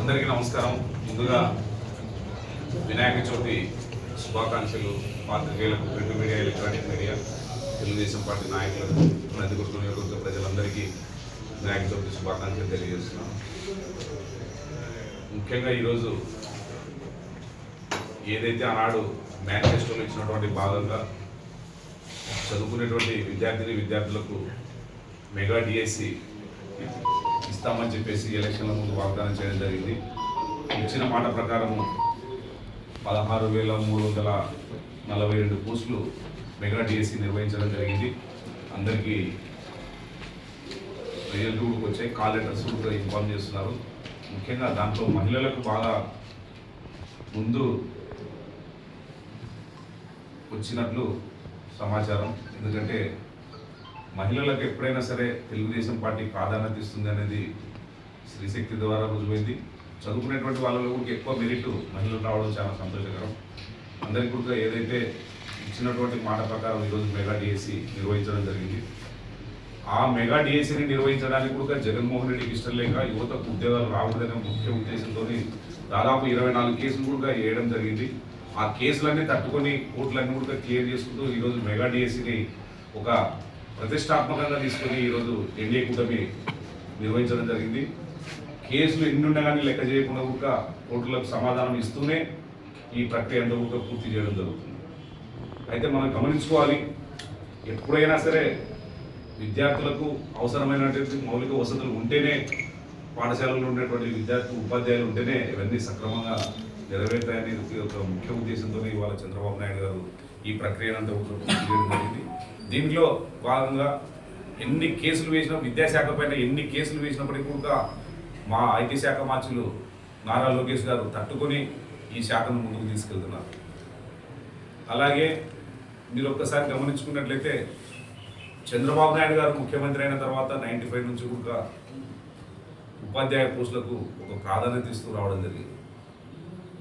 అందరికీ నమస్కారం. ముందుగా వినాయక చవితి శుభాకాంక్షలు పాత్రికేయులకు print media electronic media Telugu Desam party నాయకులకు నందిగుర్త నియోజకవర్గ ప్రజలందరికీ వినాయక చవితి శుభాకాంక్షలు తెలియజేస్తున్నాం. ముఖ్యంగా ఈరోజు ఏదైతే ఆనాడు మేనిఫెస్టోలో ఇచ్చినటువంటి భాగంగా చదువుకునేటువంటి విద్యార్థిని విద్యార్థులకు మెగా డిఎస్సి ఇస్తామని చెప్పేసి ఎలక్షన్ల ముందు వాగ్దానం చేయడం జరిగింది. ఇచ్చిన మాట ప్రకారము పదహారు వేల మూడు వందల నలభై రెండు పోస్టులు మెగా డిఎస్సి నిర్వహించడం జరిగింది. అందరికీ రిజల్ట్ వచ్చే వచ్చాయి కాల్ లెటర్స్ కూడా ఇన్ఫార్మ్ చేస్తున్నారు. ముఖ్యంగా దాంట్లో మహిళలకు బాగా ముందు వచ్చినట్లు సమాచారం. ఎందుకంటే మహిళలకు ఎప్పుడైనా సరే తెలుగుదేశం పార్టీ ప్రాధాన్యత ఇస్తుంది అనేది స్త్రీశక్తి ద్వారా రుజువైంది. చదువుకునేటువంటి వాళ్ళలో కూడా ఎక్కువ మెరిట్ మహిళలు రావడం చాలా సంతోషకరం. అందరికీ కూడా ఏదైతే ఇచ్చినటువంటి మాట ప్రకారం ఈరోజు మెగా డిఎస్సి నిర్వహించడం జరిగింది. ఆ మెగా డిఎస్సిని నిర్వహించడానికి కూడా జగన్మోహన్ రెడ్డికి ఇష్టం లేక యువతకు ఉద్యోగాలు రాకూడదనే ముఖ్య ఉద్దేశంతో దాదాపు ఇరవై నాలుగు కేసులు కూడా వేయడం జరిగింది. ఆ కేసులన్నీ తట్టుకొని కోర్టులన్నీ కూడా క్లియర్ చేసుకుంటూ ఈరోజు మెగా డిఎస్సిని ఒక ప్రతిష్టాత్మకంగా తీసుకొని ఈరోజు ఎన్డీఏ కూటమి నిర్వహించడం జరిగింది. కేసులు ఎన్ని ఉండగానే లెక్క చేయకుండా కూడా కోర్టులకు సమాధానం ఇస్తూనే ఈ ప్రక్రియ అంతా కూడా పూర్తి చేయడం జరుగుతుంది. అయితే మనం గమనించుకోవాలి ఎప్పుడైనా సరే విద్యార్థులకు అవసరమైనటువంటి మౌలిక వసతులు ఉంటేనే పాఠశాలలో ఉండేటువంటి విద్యార్థులు ఉపాధ్యాయులు ఉంటేనే ఇవన్నీ సక్రమంగా నెరవేర్తాయనేది ఒక ముఖ్య ఉద్దేశంతో ఇవాళ చంద్రబాబు నాయుడు గారు ఈ ప్రక్రియనంతా కూడా పూర్తి చేయడం జరిగింది. దీంట్లో భాగంగా ఎన్ని కేసులు వేసినా విద్యాశాఖ పైన ఎన్ని కేసులు వేసినప్పటికీ కూడా మా ఐటీ శాఖ మార్చులు నారా లోకేష్ గారు తట్టుకొని ఈ శాఖను ముందుకు తీసుకెళ్తున్నారు. అలాగే మీరు ఒక్కసారి గమనించుకున్నట్లయితే చంద్రబాబు నాయుడు గారు ముఖ్యమంత్రి అయిన తర్వాత నైంటీ ఫైవ్ నుంచి కూడా ఉపాధ్యాయ పోస్టులకు ఒక ప్రాధాన్యత ఇస్తూ రావడం జరిగింది.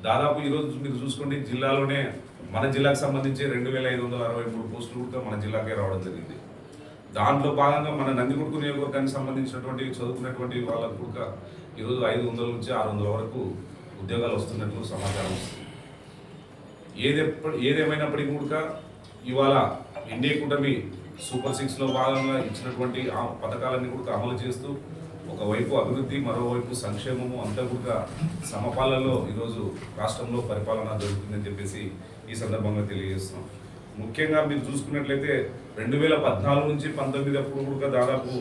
దాదాపు ఈరోజు మీరు చూసుకోండి జిల్లాలోనే మన జిల్లాకు సంబంధించి రెండు వేల ఐదు వందల అరవై మూడు పోస్టులు కూడా మన జిల్లాకే రావడం జరిగింది. దాంట్లో భాగంగా మన నందిగుడుకు నియోజకవర్గానికి సంబంధించినటువంటి చదువుకున్నటువంటి వాళ్ళకు కూడా ఈరోజు ఐదు వందల నుంచి ఆరు వందల వరకు ఉద్యోగాలు వస్తున్నట్లు సమాచారం వస్తుంది. ఏదెప్ప ఏదేమైనప్పటికీ కూడా ఇవాళ ఎన్డీఏ కూటమి సూపర్ సిక్స్లో భాగంగా ఇచ్చినటువంటి ఆ పథకాలన్నీ కూడా అమలు చేస్తూ ఒకవైపు అభివృద్ధి మరోవైపు సంక్షేమము అంతా కూడా సమపాలలో ఈరోజు రాష్ట్రంలో పరిపాలన జరుగుతుందని చెప్పేసి ఈ సందర్భంగా తెలియజేస్తున్నాం. ముఖ్యంగా మీరు చూసుకున్నట్లయితే రెండు వేల పద్నాలుగు నుంచి పంతొమ్మిది అప్పుడు కూడా దాదాపు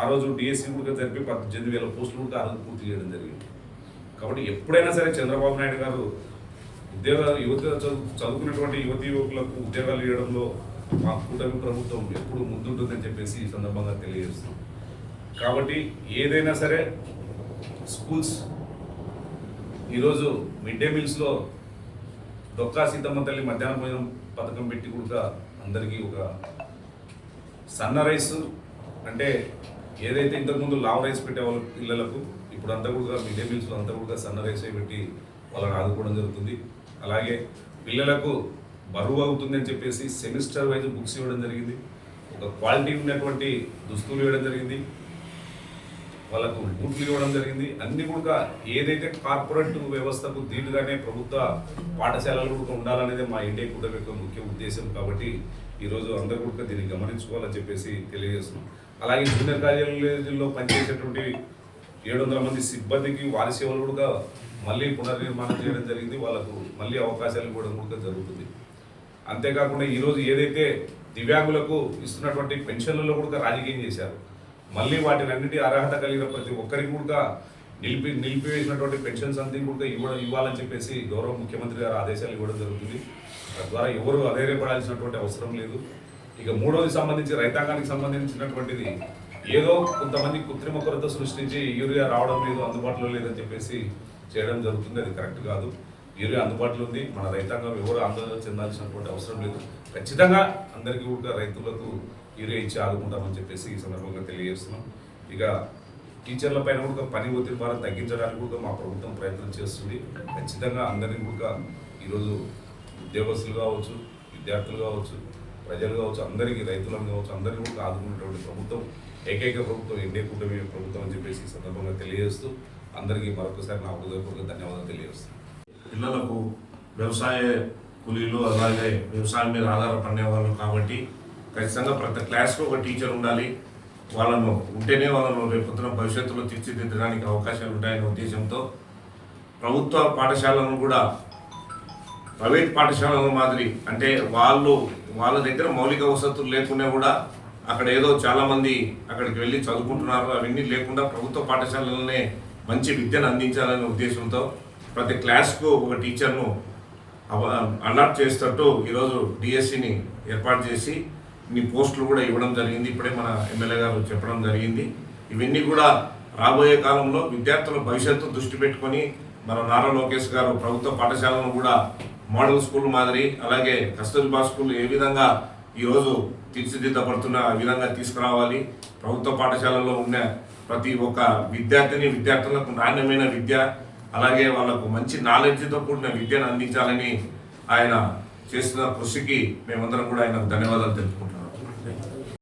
ఆ రోజు డిఎస్సీ కూడా జరిపి పద్దెనిమిది వేల పోస్టులు కూడా అర్హత పూర్తి చేయడం జరిగింది. కాబట్టి ఎప్పుడైనా సరే చంద్రబాబు నాయుడు గారు ఉద్యోగ యువత చదువు చదువుకున్నటువంటి యువతి యువకులకు ఉద్యోగాలు ఇవ్వడంలో మా కూటమి ప్రభుత్వం ఎప్పుడు ముందుంటుందని చెప్పేసి ఈ సందర్భంగా తెలియజేస్తున్నాం. కాబట్టి ఏదైనా సరే స్కూల్స్ ఈరోజు మిడ్ డే మీల్స్లో దొక్కా సీతమ్మ తల్లి మధ్యాహ్న భోజనం పథకం పెట్టి కూడా అందరికీ ఒక సన్న రైస్ అంటే ఏదైతే ఇంతకుముందు లావ్ రైస్ పెట్టేవాళ్ళు పిల్లలకు ఇప్పుడు అంతా కూడా మిడ్ డే మీల్స్లో అంతా కూడా సన్న రైస్ పెట్టి వాళ్ళని ఆదుకోవడం జరుగుతుంది. అలాగే పిల్లలకు బరువు అవుతుందని చెప్పేసి సెమిస్టర్ వైజ్ బుక్స్ ఇవ్వడం జరిగింది. ఒక క్వాలిటీ ఉన్నటువంటి దుస్తులు ఇవ్వడం జరిగింది. వాళ్ళకు బూట్లు ఇవ్వడం జరిగింది. అన్ని కూడా ఏదైతే కార్పొరేట్ వ్యవస్థకు దీటుగానే ప్రభుత్వ పాఠశాలలు కూడా ఉండాలనేది మా ఇండియా కూడా యొక్క ముఖ్య ఉద్దేశం కాబట్టి ఈరోజు అందరూ కూడా దీన్ని గమనించుకోవాలని చెప్పేసి తెలియజేస్తున్నాం. అలాగే జూనియర్ కాలేజీల్లో పనిచేసేటువంటి ఏడు వందల మంది సిబ్బందికి వారి సేవలు కూడా మళ్ళీ పునర్నిర్మాణం చేయడం జరిగింది. వాళ్ళకు మళ్ళీ అవకాశాలు ఇవ్వడం కూడా జరుగుతుంది. అంతేకాకుండా ఈరోజు ఏదైతే దివ్యాంగులకు ఇస్తున్నటువంటి పెన్షన్లలో కూడా రాజకీయం చేశారు. మళ్ళీ వాటిని అన్నిటి అర్హత కలిగిన ప్రతి ఒక్కరికి కూడా నిలిపి నిలిపివేసినటువంటి పెన్షన్స్ అన్ని కూడా ఇవ్వడం ఇవ్వాలని చెప్పేసి గౌరవ ముఖ్యమంత్రి గారు ఆదేశాలు ఇవ్వడం జరుగుతుంది. తద్వారా ఎవరు అధైర్యపడాల్సినటువంటి అవసరం లేదు. ఇక మూడోది సంబంధించి రైతాంగానికి సంబంధించినటువంటిది ఏదో కొంతమంది కృత్రిమ కొరత సృష్టించి యూరియా రావడం లేదు అందుబాటులో లేదని చెప్పేసి చేయడం జరుగుతుంది. అది కరెక్ట్ కాదు. యూరియా అందుబాటులో ఉంది. మన రైతాంగం ఎవరు ఆందోళన చెందాల్సినటువంటి అవసరం లేదు. ఖచ్చితంగా అందరికీ కూడా రైతులకు యూరియా ఇచ్చి ఆదుకుంటామని చెప్పేసి ఈ సందర్భంగా తెలియజేస్తున్నాం. ఇక టీచర్ల పైన కూడా పని ఒత్తిడి భారం తగ్గించడానికి కూడా మా ప్రభుత్వం ప్రయత్నం చేస్తుంది. ఖచ్చితంగా అందరినీ కూడా ఈరోజు ఉద్యోగస్తులు కావచ్చు విద్యార్థులు కావచ్చు ప్రజలు కావచ్చు అందరికీ రైతులను కావచ్చు అందరినీ కూడా ఆదుకునేటువంటి ప్రభుత్వం ఏకైక ప్రభుత్వం ఎన్డీ కూటమి ప్రభుత్వం అని చెప్పేసి ఈ సందర్భంగా తెలియజేస్తూ అందరికీ మరొకసారి నా హృదయపూర్వక ధన్యవాదాలు తెలియజేస్తున్నాను. పిల్లలకు వ్యవసాయ కూలీలు అలాగే వ్యవసాయం మీద ఆధారపడే వాళ్ళు కాబట్టి ఖచ్చితంగా ప్రతి క్లాస్లో ఒక టీచర్ ఉండాలి. వాళ్ళను ఉంటేనే వాళ్ళను రేపొద్దున భవిష్యత్తులో తీర్చిదిద్దడానికి అవకాశాలు ఉంటాయనే ఉద్దేశంతో ప్రభుత్వ పాఠశాలను కూడా ప్రైవేట్ పాఠశాలల మాదిరి అంటే వాళ్ళు వాళ్ళ దగ్గర మౌలిక వసతులు లేకుండా కూడా అక్కడ ఏదో చాలామంది అక్కడికి వెళ్ళి చదువుకుంటున్నారు. అవన్నీ లేకుండా ప్రభుత్వ పాఠశాలలనే మంచి విద్యను అందించాలనే ఉద్దేశంతో ప్రతి క్లాస్కు ఒక టీచర్ను అలాట్ చేసేటట్టు ఈరోజు డిఎస్సిని ఏర్పాటు చేసి ఇన్ని పోస్టులు కూడా ఇవ్వడం జరిగింది. ఇప్పుడే మన ఎమ్మెల్యే గారు చెప్పడం జరిగింది. ఇవన్నీ కూడా రాబోయే కాలంలో విద్యార్థుల భవిష్యత్తు దృష్టి పెట్టుకొని మన నారా లోకేష్ గారు ప్రభుత్వ పాఠశాలను కూడా మోడల్ స్కూల్ మాదిరి అలాగే కస్తూరిబా స్కూల్ ఏ విధంగా ఈరోజు తీర్చిదిద్దపడుతున్న విధంగా తీసుకురావాలి. ప్రభుత్వ పాఠశాలలో ఉన్న ప్రతి ఒక్క విద్యార్థిని విద్యార్థులకు నాణ్యమైన విద్య అలాగే వాళ్ళకు మంచి నాలెడ్జ్తో కూడిన విద్యను అందించాలని ఆయన చేస్తున్న కృషికి మేమందరం కూడా ఆయనకు ధన్యవాదాలు తెలుపుకుంటున్నాం.